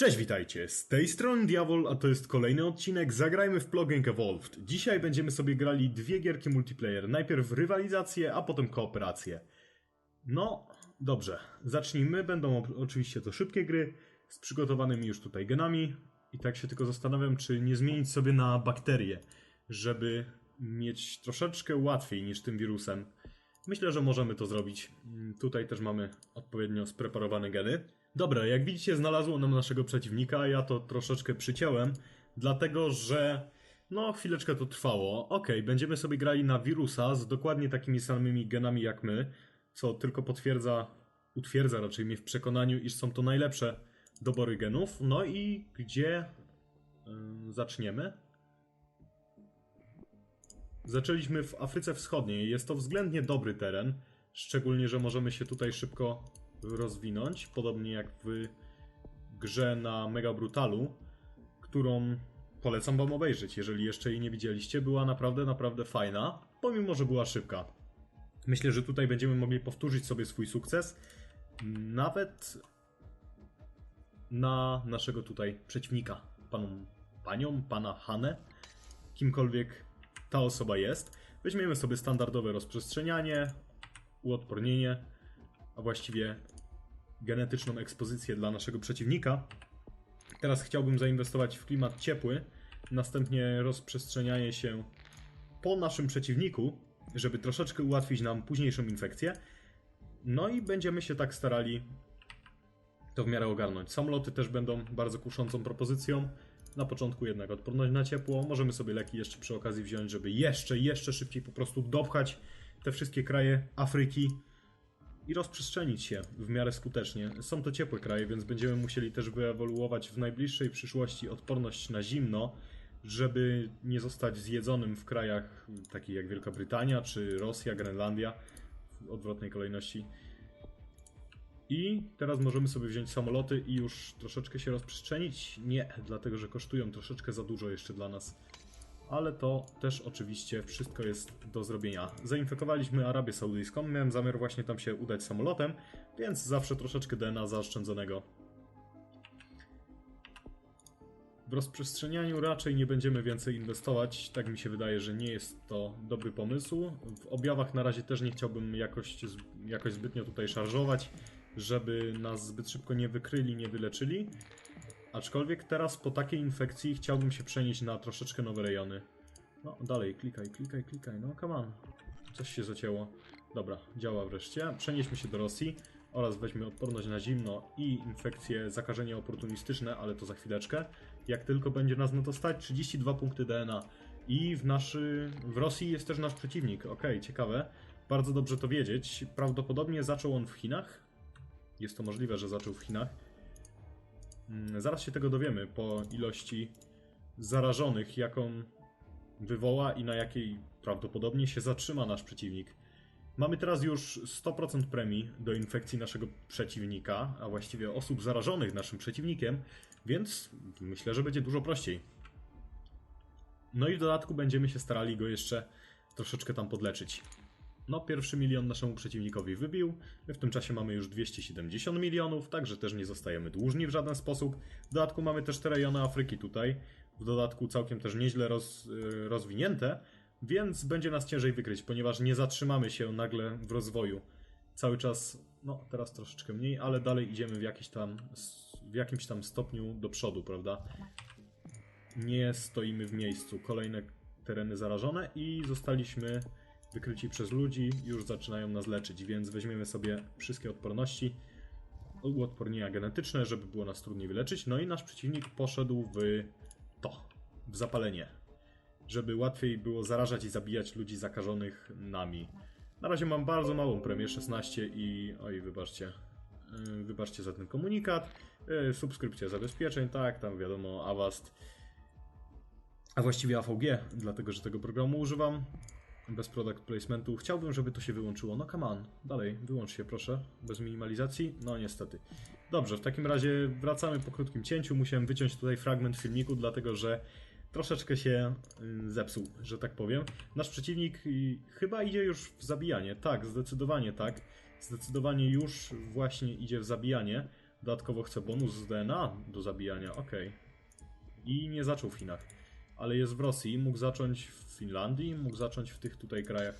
Cześć, witajcie. Z tej strony Diabol, a to jest kolejny odcinek Zagrajmy w Plugin Evolved. Dzisiaj będziemy sobie grali dwie gierki multiplayer. Najpierw rywalizację, a potem kooperację. No, dobrze. Zacznijmy. Będą oczywiście to szybkie gry z przygotowanymi już tutaj genami. I tak się tylko zastanawiam, czy nie zmienić sobie na bakterie, żeby mieć troszeczkę łatwiej niż tym wirusem. Myślę, że możemy to zrobić. Tutaj też mamy odpowiednio spreparowane geny. Dobra, jak widzicie, znalazło nam naszego przeciwnika. Ja to troszeczkę przyciąłem, dlatego że. No, chwileczkę to trwało. Okay, będziemy sobie grali na wirusa z dokładnie takimi samymi genami jak my, co tylko potwierdza, utwierdza raczej mnie w przekonaniu, iż są to najlepsze dobory genów. No i gdzie yy, zaczniemy? Zaczęliśmy w Afryce Wschodniej. Jest to względnie dobry teren, szczególnie, że możemy się tutaj szybko rozwinąć, podobnie jak w grze na Mega Brutalu, którą polecam wam obejrzeć, jeżeli jeszcze jej nie widzieliście. Była naprawdę, naprawdę fajna, pomimo, że była szybka. Myślę, że tutaj będziemy mogli powtórzyć sobie swój sukces, nawet na naszego tutaj przeciwnika, paną, panią, pana Hanę, kimkolwiek ta osoba jest. Weźmiemy sobie standardowe rozprzestrzenianie, uodpornienie, a właściwie genetyczną ekspozycję dla naszego przeciwnika. Teraz chciałbym zainwestować w klimat ciepły, następnie rozprzestrzenianie się po naszym przeciwniku, żeby troszeczkę ułatwić nam późniejszą infekcję. No i będziemy się tak starali to w miarę ogarnąć. Samoloty też będą bardzo kuszącą propozycją. Na początku jednak odporność na ciepło. Możemy sobie leki jeszcze przy okazji wziąć, żeby jeszcze, jeszcze szybciej po prostu dopchać te wszystkie kraje Afryki i rozprzestrzenić się w miarę skutecznie. Są to ciepłe kraje, więc będziemy musieli też wyewoluować w najbliższej przyszłości odporność na zimno, żeby nie zostać zjedzonym w krajach takich jak Wielka Brytania czy Rosja, Grenlandia w odwrotnej kolejności. I teraz możemy sobie wziąć samoloty i już troszeczkę się rozprzestrzenić? Nie, dlatego że kosztują troszeczkę za dużo jeszcze dla nas ale to też oczywiście wszystko jest do zrobienia. Zainfekowaliśmy Arabię Saudyjską, miałem zamiar właśnie tam się udać samolotem, więc zawsze troszeczkę DNA zaoszczędzonego. W rozprzestrzenianiu raczej nie będziemy więcej inwestować, tak mi się wydaje, że nie jest to dobry pomysł. W objawach na razie też nie chciałbym jakoś, jakoś zbytnio tutaj szarżować, żeby nas zbyt szybko nie wykryli, nie wyleczyli. Aczkolwiek teraz po takiej infekcji chciałbym się przenieść na troszeczkę nowe rejony. No, dalej, klikaj, klikaj, klikaj, no come on. Coś się zacięło. Dobra, działa wreszcie. Przenieśmy się do Rosji oraz weźmy odporność na zimno i infekcje, zakażenia oportunistyczne, ale to za chwileczkę. Jak tylko będzie nas na to stać, 32 punkty DNA. I w, naszy, w Rosji jest też nasz przeciwnik. Ok, ciekawe. Bardzo dobrze to wiedzieć. Prawdopodobnie zaczął on w Chinach. Jest to możliwe, że zaczął w Chinach. Mm, zaraz się tego dowiemy po ilości zarażonych, jaką wywoła i na jakiej prawdopodobnie się zatrzyma nasz przeciwnik. Mamy teraz już 100% premii do infekcji naszego przeciwnika, a właściwie osób zarażonych naszym przeciwnikiem, więc myślę, że będzie dużo prościej. No i w dodatku będziemy się starali go jeszcze troszeczkę tam podleczyć. No, pierwszy milion naszemu przeciwnikowi wybił. My w tym czasie mamy już 270 milionów, także też nie zostajemy dłużni w żaden sposób. W dodatku mamy też te rejony Afryki tutaj. W dodatku całkiem też nieźle roz, y, rozwinięte, więc będzie nas ciężej wykryć, ponieważ nie zatrzymamy się nagle w rozwoju. Cały czas, no teraz troszeczkę mniej, ale dalej idziemy w, jakiś tam, w jakimś tam stopniu do przodu, prawda? Nie stoimy w miejscu. Kolejne tereny zarażone i zostaliśmy wykryci przez ludzi, już zaczynają nas leczyć, więc weźmiemy sobie wszystkie odporności, uodpornienia genetyczne, żeby było nas trudniej wyleczyć. No i nasz przeciwnik poszedł w to, w zapalenie, żeby łatwiej było zarażać i zabijać ludzi zakażonych nami. Na razie mam bardzo małą premię, 16 i... oj, wybaczcie. Yy, wybaczcie za ten komunikat. Yy, subskrypcja zabezpieczeń, tak, tam wiadomo, Avast. A właściwie AVG, dlatego że tego programu używam bez product placementu. Chciałbym, żeby to się wyłączyło. No come on, dalej, wyłącz się proszę, bez minimalizacji. No niestety. Dobrze, w takim razie wracamy po krótkim cięciu. Musiałem wyciąć tutaj fragment filmiku, dlatego że troszeczkę się y, zepsuł, że tak powiem. Nasz przeciwnik chyba idzie już w zabijanie. Tak, zdecydowanie tak. Zdecydowanie już właśnie idzie w zabijanie. Dodatkowo chce bonus z DNA do zabijania, okej. I nie zaczął w Chinach. Ale jest w Rosji, mógł zacząć w Finlandii, mógł zacząć w tych tutaj krajach.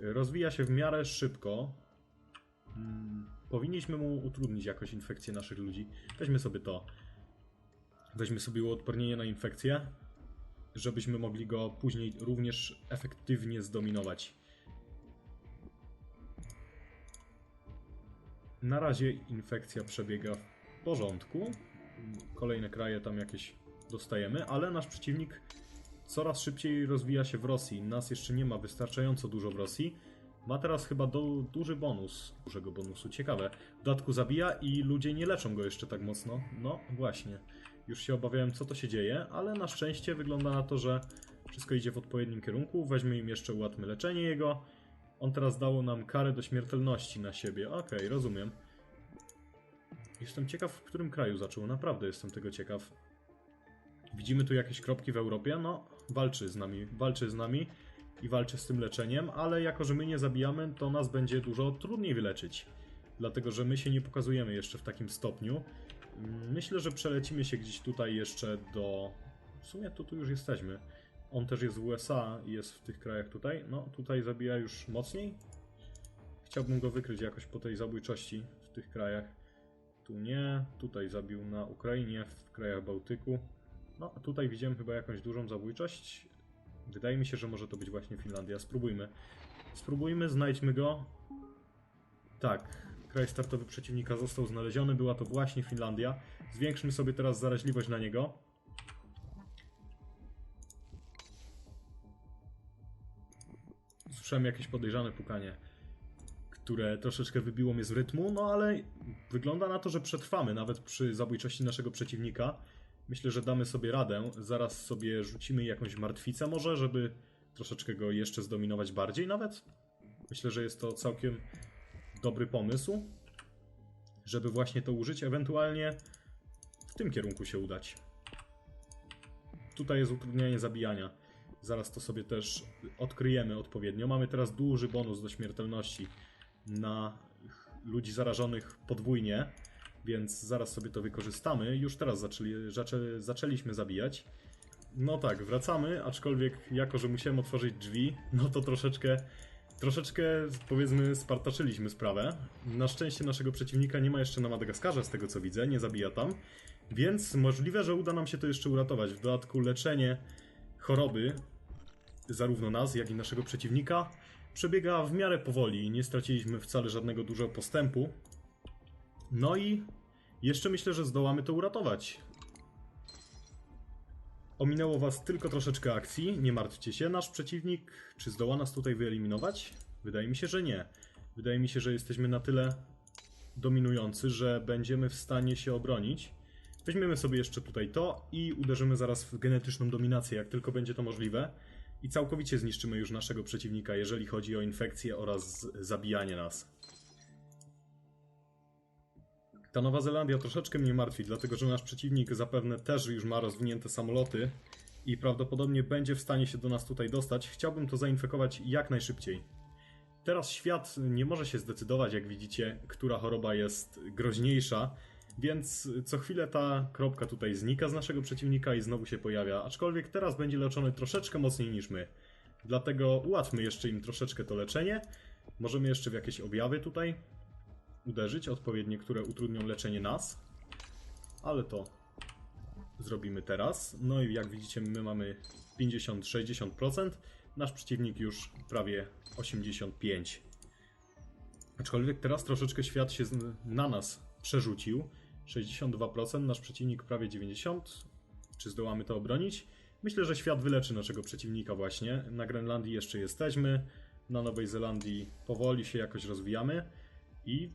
Rozwija się w miarę szybko. Mm, Powinniśmy mu utrudnić jakoś infekcję naszych ludzi. Weźmy sobie to. Weźmy sobie uodpornienie na infekcję, żebyśmy mogli go później również efektywnie zdominować. Na razie infekcja przebiega w porządku. Kolejne kraje tam jakieś dostajemy, ale nasz przeciwnik coraz szybciej rozwija się w Rosji. Nas jeszcze nie ma wystarczająco dużo w Rosji. Ma teraz chyba do, duży bonus. Dużego bonusu. Ciekawe. W dodatku zabija i ludzie nie leczą go jeszcze tak mocno. No właśnie. Już się obawiałem, co to się dzieje, ale na szczęście wygląda na to, że wszystko idzie w odpowiednim kierunku. Weźmy im jeszcze, ułatwmy leczenie jego. On teraz dało nam karę do śmiertelności na siebie. Okej, rozumiem. Jestem ciekaw, w którym kraju zaczął. Naprawdę jestem tego ciekaw. Widzimy tu jakieś kropki w Europie. No, walczy z nami, walczy z nami i walczy z tym leczeniem, ale jako, że my nie zabijamy, to nas będzie dużo trudniej wyleczyć. Dlatego, że my się nie pokazujemy jeszcze w takim stopniu. Myślę, że przelecimy się gdzieś tutaj jeszcze do... W sumie to tu już jesteśmy. On też jest w USA i jest w tych krajach tutaj. No, tutaj zabija już mocniej. Chciałbym go wykryć jakoś po tej zabójczości w tych krajach. Tu nie, tutaj zabił na Ukrainie, w krajach Bałtyku. No, a tutaj widziałem chyba jakąś dużą zabójczość. Wydaje mi się, że może to być właśnie Finlandia. Spróbujmy. Spróbujmy, znajdźmy go. Tak, kraj startowy przeciwnika został znaleziony. Była to właśnie Finlandia. Zwiększmy sobie teraz zaraźliwość na niego. Słyszałem jakieś podejrzane pukanie, które troszeczkę wybiło mnie z rytmu, no ale wygląda na to, że przetrwamy nawet przy zabójczości naszego przeciwnika. Myślę, że damy sobie radę. Zaraz sobie rzucimy jakąś martwicę może, żeby troszeczkę go jeszcze zdominować bardziej nawet. Myślę, że jest to całkiem dobry pomysł, żeby właśnie to użyć, ewentualnie w tym kierunku się udać. Tutaj jest utrudnianie zabijania. Zaraz to sobie też odkryjemy odpowiednio. Mamy teraz duży bonus do śmiertelności na ludzi zarażonych podwójnie, więc zaraz sobie to wykorzystamy. Już teraz zaczęli, zaczę, zaczęliśmy zabijać. No tak, wracamy, aczkolwiek jako, że musiałem otworzyć drzwi, no to troszeczkę, troszeczkę powiedzmy spartaczyliśmy sprawę. Na szczęście naszego przeciwnika nie ma jeszcze na Madagaskarze, z tego co widzę, nie zabija tam. Więc możliwe, że uda nam się to jeszcze uratować. W dodatku leczenie choroby, zarówno nas, jak i naszego przeciwnika, przebiega w miarę powoli. Nie straciliśmy wcale żadnego dużego postępu. No i jeszcze myślę, że zdołamy to uratować. Ominęło was tylko troszeczkę akcji, nie martwcie się. Nasz przeciwnik, czy zdoła nas tutaj wyeliminować? Wydaje mi się, że nie. Wydaje mi się, że jesteśmy na tyle dominujący, że będziemy w stanie się obronić. Weźmiemy sobie jeszcze tutaj to i uderzymy zaraz w genetyczną dominację, jak tylko będzie to możliwe. I całkowicie zniszczymy już naszego przeciwnika, jeżeli chodzi o infekcję oraz zabijanie nas. Ta Nowa Zelandia troszeczkę mnie martwi, dlatego że nasz przeciwnik zapewne też już ma rozwinięte samoloty i prawdopodobnie będzie w stanie się do nas tutaj dostać. Chciałbym to zainfekować jak najszybciej. Teraz świat nie może się zdecydować, jak widzicie, która choroba jest groźniejsza, więc co chwilę ta kropka tutaj znika z naszego przeciwnika i znowu się pojawia, aczkolwiek teraz będzie leczony troszeczkę mocniej niż my. Dlatego ułatwmy jeszcze im troszeczkę to leczenie. Możemy jeszcze w jakieś objawy tutaj uderzyć, odpowiednie, które utrudnią leczenie nas. Ale to zrobimy teraz. No i jak widzicie, my mamy 50-60%, nasz przeciwnik już prawie 85%. Aczkolwiek teraz troszeczkę świat się na nas przerzucił. 62%, nasz przeciwnik prawie 90%. Czy zdołamy to obronić? Myślę, że świat wyleczy naszego przeciwnika właśnie. Na Grenlandii jeszcze jesteśmy. Na Nowej Zelandii powoli się jakoś rozwijamy. I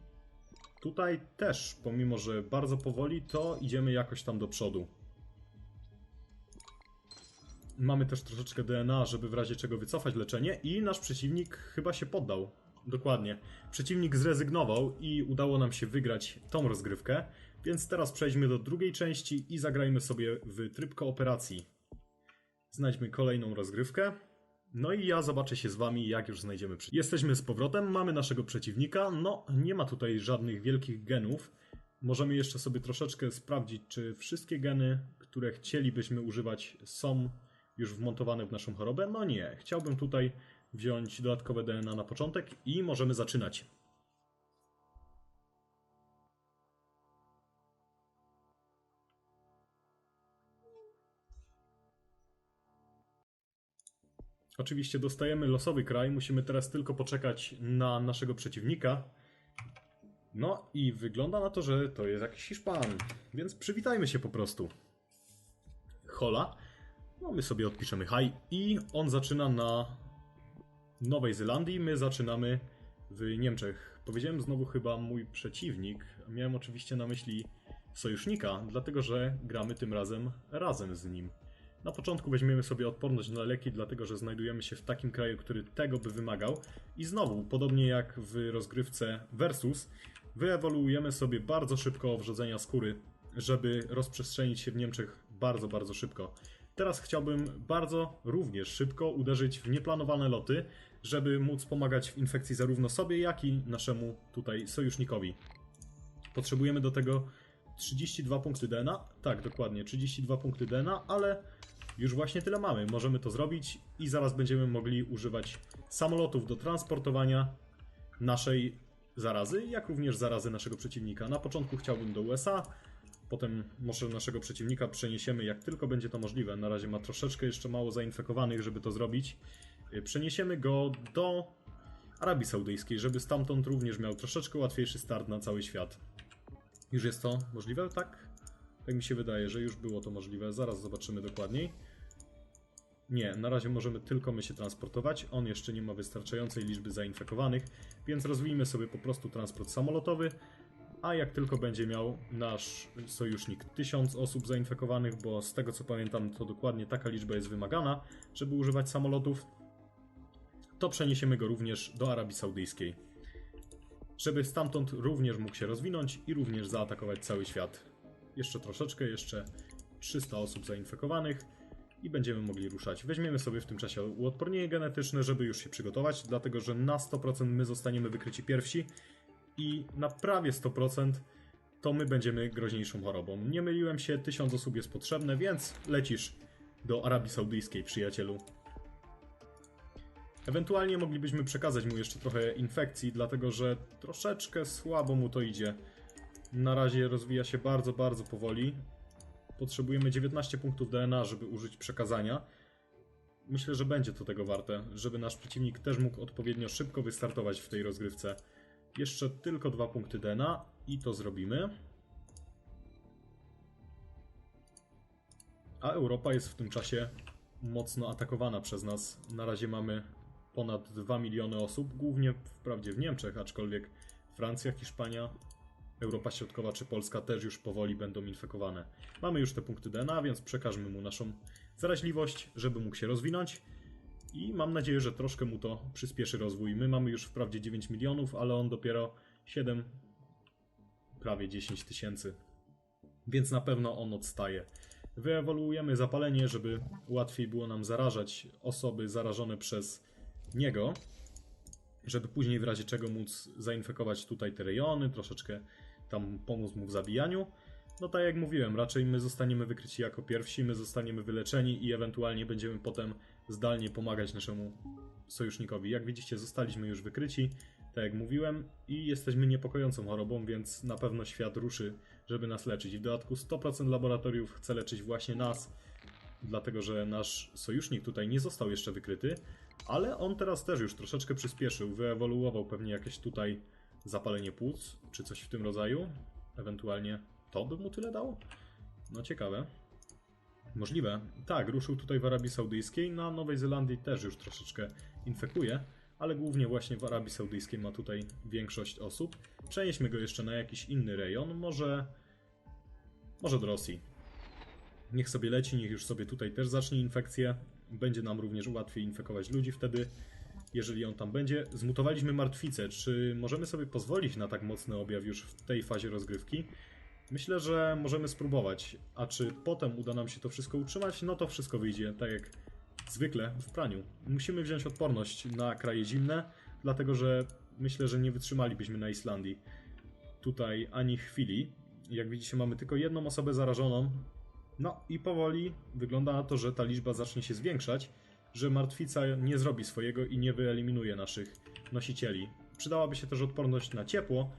tutaj też, pomimo że bardzo powoli, to idziemy jakoś tam do przodu. Mamy też troszeczkę DNA, żeby w razie czego wycofać leczenie i nasz przeciwnik chyba się poddał. Dokładnie. Przeciwnik zrezygnował i udało nam się wygrać tą rozgrywkę, więc teraz przejdźmy do drugiej części i zagrajmy sobie w tryb kooperacji. Znajdźmy kolejną rozgrywkę. No i ja zobaczę się z wami, jak już znajdziemy przeciwnika. Jesteśmy z powrotem, mamy naszego przeciwnika. No, nie ma tutaj żadnych wielkich genów. Możemy jeszcze sobie troszeczkę sprawdzić, czy wszystkie geny, które chcielibyśmy używać, są już wmontowane w naszą chorobę. No nie, chciałbym tutaj wziąć dodatkowe DNA na początek i możemy zaczynać. Oczywiście dostajemy losowy kraj, musimy teraz tylko poczekać na naszego przeciwnika. No i wygląda na to, że to jest jakiś Hiszpan, więc przywitajmy się po prostu. Hola. No my sobie odpiszemy hi i on zaczyna na Nowej Zelandii, my zaczynamy w Niemczech. Powiedziałem znowu chyba mój przeciwnik, miałem oczywiście na myśli sojusznika, dlatego że gramy tym razem razem z nim. Na początku weźmiemy sobie odporność na leki, dlatego że znajdujemy się w takim kraju, który tego by wymagał. I znowu, podobnie jak w rozgrywce Versus, wyewoluujemy sobie bardzo szybko wrzodzenia skóry, żeby rozprzestrzenić się w Niemczech bardzo, bardzo szybko. Teraz chciałbym bardzo również szybko uderzyć w nieplanowane loty, żeby móc pomagać w infekcji zarówno sobie, jak i naszemu tutaj sojusznikowi. Potrzebujemy do tego 32 punkty DNA. Tak, dokładnie, 32 punkty DNA, ale już właśnie tyle mamy. Możemy to zrobić i zaraz będziemy mogli używać samolotów do transportowania naszej zarazy, jak również zarazy naszego przeciwnika. Na początku chciałbym do USA, potem może naszego przeciwnika przeniesiemy jak tylko będzie to możliwe. Na razie ma troszeczkę jeszcze mało zainfekowanych, żeby to zrobić. Y, Przeniesiemy go do Arabii Saudyjskiej, żeby stamtąd również miał troszeczkę łatwiejszy start na cały świat. Już jest to możliwe? Tak? Tak mi się wydaje, że już było to możliwe. Zaraz zobaczymy dokładniej. Nie, na razie możemy tylko my się transportować. On jeszcze nie ma wystarczającej liczby zainfekowanych, więc rozwijmy sobie po prostu transport samolotowy. A jak tylko będzie miał nasz sojusznik 1000 osób zainfekowanych, bo z tego co pamiętam, to dokładnie taka liczba jest wymagana, żeby używać samolotów, to przeniesiemy go również do Arabii Saudyjskiej. Żeby stamtąd również mógł się rozwinąć i również zaatakować cały świat. Jeszcze troszeczkę, jeszcze 300 osób zainfekowanych i będziemy mogli ruszać. Weźmiemy sobie w tym czasie uodpornienie genetyczne, żeby już się przygotować, dlatego że na 100% my zostaniemy wykryci pierwsi i na prawie 100% to my będziemy groźniejszą chorobą. Nie myliłem się, 1000 osób jest potrzebne, więc lecisz do Arabii Saudyjskiej, przyjacielu. Ewentualnie moglibyśmy przekazać mu jeszcze trochę infekcji, dlatego że troszeczkę słabo mu to idzie. Na razie rozwija się bardzo, bardzo powoli. Potrzebujemy 19 punktów DNA, żeby użyć przekazania. Myślę, że będzie to tego warte, żeby nasz przeciwnik też mógł odpowiednio szybko wystartować w tej rozgrywce. Jeszcze tylko dwa punkty DNA i to zrobimy. A Europa jest w tym czasie mocno atakowana przez nas. Na razie mamy ponad 2 miliony osób, głównie wprawdzie w Niemczech, aczkolwiek Francja, Hiszpania, Europa Środkowa czy Polska też już powoli będą infekowane. Mamy już te punkty DNA, więc przekażmy mu naszą zaraźliwość, żeby mógł się rozwinąć. I mam nadzieję, że troszkę mu to przyspieszy rozwój. My mamy już wprawdzie 9 milionów, ale on dopiero 7, prawie 10 tysięcy. Więc na pewno on odstaje. Wyewoluujemy zapalenie, żeby łatwiej było nam zarażać osoby zarażone przez niego, żeby później w razie czego móc zainfekować tutaj te rejony, troszeczkę tam pomóc mu w zabijaniu. No tak jak mówiłem, raczej my zostaniemy wykryci jako pierwsi, my zostaniemy wyleczeni i ewentualnie będziemy potem zdalnie pomagać naszemu sojusznikowi. Jak widzicie, zostaliśmy już wykryci, tak jak mówiłem, i jesteśmy niepokojącą chorobą, więc na pewno świat ruszy, żeby nas leczyć. W dodatku 100% laboratoriów chce leczyć właśnie nas, dlatego że nasz sojusznik tutaj nie został jeszcze wykryty, ale on teraz też już troszeczkę przyspieszył, wyewoluował pewnie jakieś tutaj zapalenie płuc, czy coś w tym rodzaju. Ewentualnie to by mu tyle dało? No ciekawe. Możliwe. Tak, ruszył tutaj w Arabii Saudyjskiej, na Nowej Zelandii też już troszeczkę infekuje, ale głównie właśnie w Arabii Saudyjskiej ma tutaj większość osób. Przenieśmy go jeszcze na jakiś inny rejon, może... może do Rosji. Niech sobie leci, niech już sobie tutaj też zacznie infekcję. Będzie nam również łatwiej infekować ludzi wtedy, jeżeli on tam będzie. Zmutowaliśmy martwicę. Czy możemy sobie pozwolić na tak mocny objaw już w tej fazie rozgrywki? Myślę, że możemy spróbować. A czy potem uda nam się to wszystko utrzymać? No to wszystko wyjdzie tak jak zwykle w praniu. Musimy wziąć odporność na kraje zimne, dlatego że myślę, że nie wytrzymalibyśmy na Islandii tutaj ani chwili. Jak widzicie, mamy tylko jedną osobę zarażoną. No i powoli wygląda na to, że ta liczba zacznie się zwiększać, że martwica nie zrobi swojego i nie wyeliminuje naszych nosicieli. Przydałaby się też odporność na ciepło,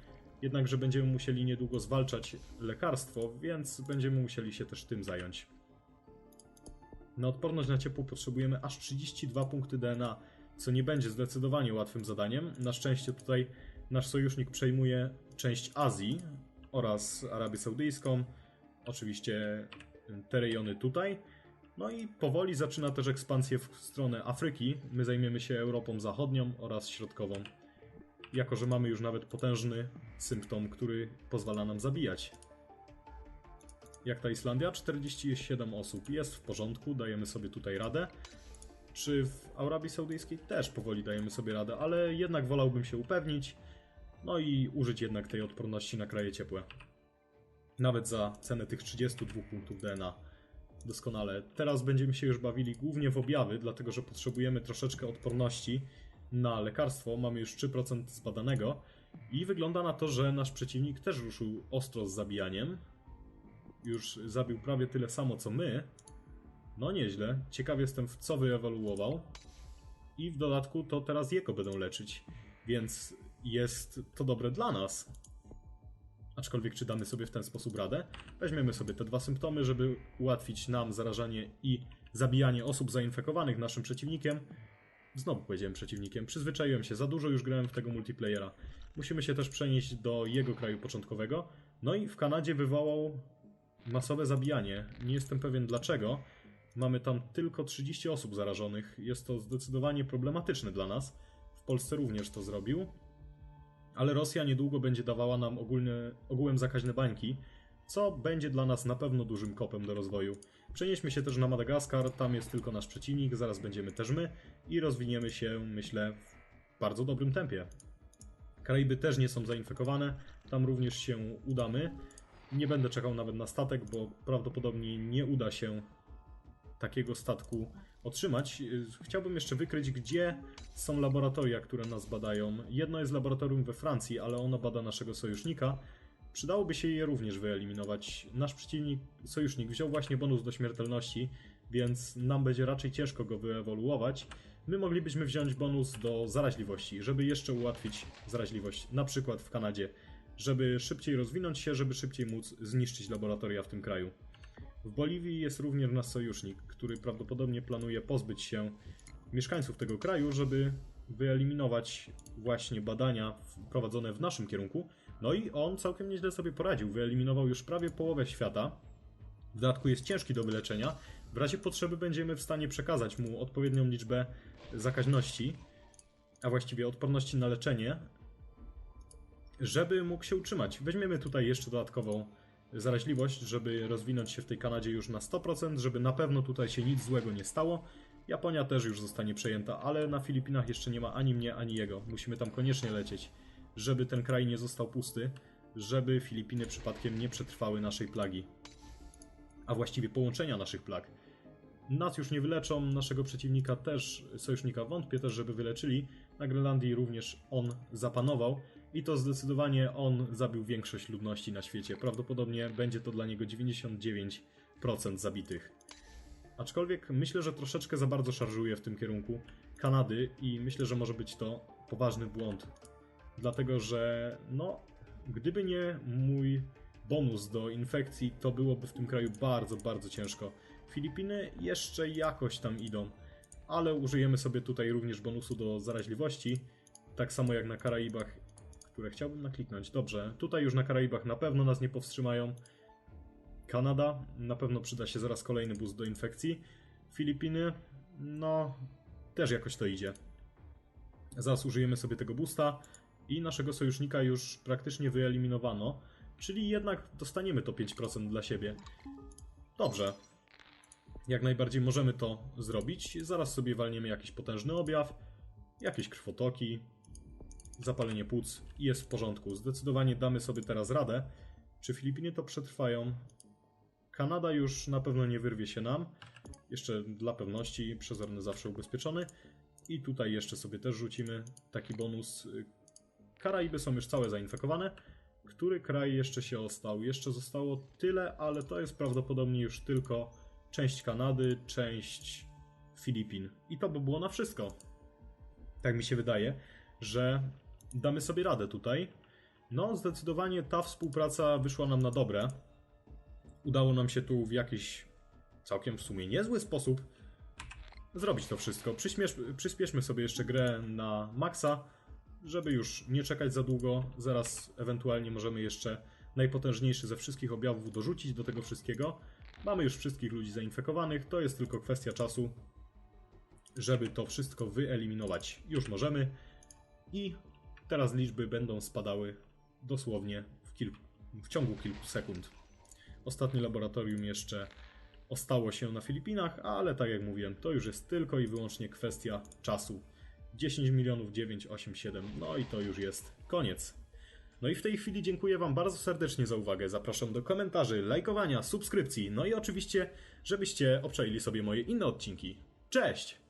jednakże będziemy musieli niedługo zwalczać lekarstwo, więc będziemy musieli się też tym zająć. Na odporność na ciepło potrzebujemy aż 32 punkty DNA, co nie będzie zdecydowanie łatwym zadaniem. Na szczęście tutaj nasz sojusznik przejmuje część Azji oraz Arabię Saudyjską, oczywiście te rejony tutaj. No i powoli zaczyna też ekspansję w stronę Afryki. My zajmiemy się Europą Zachodnią oraz Środkową. Jako, że mamy już nawet potężny symptom, który pozwala nam zabijać. Jak ta Islandia? 47 osób. Jest w porządku, dajemy sobie tutaj radę. Czy w Arabii Saudyjskiej też powoli dajemy sobie radę, ale jednak wolałbym się upewnić. No i użyć jednak tej odporności na kraje ciepłe. Nawet za cenę tych 32 punktów DNA. Doskonale. Teraz będziemy się już bawili głównie w objawy, dlatego że potrzebujemy troszeczkę odporności na lekarstwo. Mamy już 3% zbadanego. I wygląda na to, że nasz przeciwnik też ruszył ostro z zabijaniem. Już zabił prawie tyle samo co my. No nieźle. Ciekaw jestem w co wyewoluował. I w dodatku to teraz jego będą leczyć. Więc jest to dobre dla nas. Aczkolwiek czy damy sobie w ten sposób radę? Weźmiemy sobie te dwa symptomy, żeby ułatwić nam zarażanie i zabijanie osób zainfekowanych naszym przeciwnikiem. Znowu powiedziałem przeciwnikiem. Przyzwyczaiłem się, za dużo już grałem w tego multiplayera. Musimy się też przenieść do jego kraju początkowego. No i w Kanadzie wywołał masowe zabijanie. Nie jestem pewien dlaczego. Mamy tam tylko 30 osób zarażonych. Jest to zdecydowanie problematyczne dla nas. W Polsce również to zrobił. Ale Rosja niedługo będzie dawała nam ogółem zakaźne bańki, co będzie dla nas na pewno dużym kopem do rozwoju. Przenieśmy się też na Madagaskar, tam jest tylko nasz przeciwnik, zaraz będziemy też my i rozwiniemy się, myślę, w bardzo dobrym tempie. Karaiby też nie są zainfekowane, tam również się udamy. Nie będę czekał nawet na statek, bo prawdopodobnie nie uda się takiego statku otrzymać. Chciałbym jeszcze wykryć, gdzie są laboratoria, które nas badają. Jedno jest laboratorium we Francji, ale ono bada naszego sojusznika. Przydałoby się je również wyeliminować. Nasz przeciwnik, sojusznik, wziął właśnie bonus do śmiertelności, więc nam będzie raczej ciężko go wyewoluować. My moglibyśmy wziąć bonus do zaraźliwości, żeby jeszcze ułatwić zaraźliwość, na przykład w Kanadzie, żeby szybciej rozwinąć się, żeby szybciej móc zniszczyć laboratoria w tym kraju. W Boliwii jest również nasz sojusznik, który prawdopodobnie planuje pozbyć się mieszkańców tego kraju, żeby wyeliminować właśnie badania prowadzone w naszym kierunku. No i on całkiem nieźle sobie poradził. Wyeliminował już prawie połowę świata. W dodatku jest ciężki do wyleczenia. W razie potrzeby będziemy w stanie przekazać mu odpowiednią liczbę zakaźności, a właściwie odporności na leczenie, żeby mógł się utrzymać. Weźmiemy tutaj jeszcze dodatkową zaraźliwość, żeby rozwinąć się w tej Kanadzie już na 100%, żeby na pewno tutaj się nic złego nie stało. Japonia też już zostanie przejęta, ale na Filipinach jeszcze nie ma ani mnie, ani jego. Musimy tam koniecznie lecieć, żeby ten kraj nie został pusty, żeby Filipiny przypadkiem nie przetrwały naszej plagi. A właściwie połączenia naszych plag. Nas już nie wyleczą, naszego przeciwnika też, sojusznika wątpię też, żeby wyleczyli. Na Grenlandii również on zapanował i to zdecydowanie on zabił większość ludności na świecie. Prawdopodobnie będzie to dla niego 99% zabitych. Aczkolwiek myślę, że troszeczkę za bardzo szarżuje w tym kierunku Kanady i myślę, że może być to poważny błąd. Dlatego, że no, gdyby nie mój bonus do infekcji, to byłoby w tym kraju bardzo, bardzo ciężko. Filipiny jeszcze jakoś tam idą, ale użyjemy sobie tutaj również bonusu do zaraźliwości, tak samo jak na Karaibach, które chciałbym nakliknąć. Dobrze, tutaj już na Karaibach na pewno nas nie powstrzymają. Kanada, na pewno przyda się zaraz kolejny boost do infekcji. Filipiny, no, też jakoś to idzie. Zaraz użyjemy sobie tego boosta i naszego sojusznika już praktycznie wyeliminowano, czyli jednak dostaniemy to 5% dla siebie. Dobrze. Jak najbardziej możemy to zrobić. Zaraz sobie walniemy jakiś potężny objaw, jakieś krwotoki, zapalenie płuc i jest w porządku. Zdecydowanie damy sobie teraz radę. Czy Filipiny to przetrwają? Kanada już na pewno nie wyrwie się nam. Jeszcze dla pewności, przezorny zawsze ubezpieczony. I tutaj jeszcze sobie też rzucimy taki bonus. Karaiby są już całe zainfekowane. który kraj jeszcze się ostał? Jeszcze zostało tyle, ale to jest prawdopodobnie już tylko część Kanady, część Filipin. I to by było na wszystko. Tak mi się wydaje, że damy sobie radę tutaj. No, zdecydowanie ta współpraca wyszła nam na dobre. Udało nam się tu w jakiś całkiem w sumie niezły sposób zrobić to wszystko. Przyśmiesz, przyspieszmy sobie jeszcze grę na maksa, żeby już nie czekać za długo. Zaraz ewentualnie możemy jeszcze najpotężniejszy ze wszystkich objawów dorzucić do tego wszystkiego. Mamy już wszystkich ludzi zainfekowanych, to jest tylko kwestia czasu, żeby to wszystko wyeliminować. Już możemy i teraz liczby będą spadały dosłownie w, kilku, w ciągu kilku sekund. Ostatnie laboratorium jeszcze ostało się na Filipinach, ale tak jak mówiłem, to już jest tylko i wyłącznie kwestia czasu. 10 milionów 987, no i to już jest koniec. No i w tej chwili dziękuję Wam bardzo serdecznie za uwagę. Zapraszam do komentarzy, lajkowania, subskrypcji, no i oczywiście, żebyście obczaili sobie moje inne odcinki. Cześć!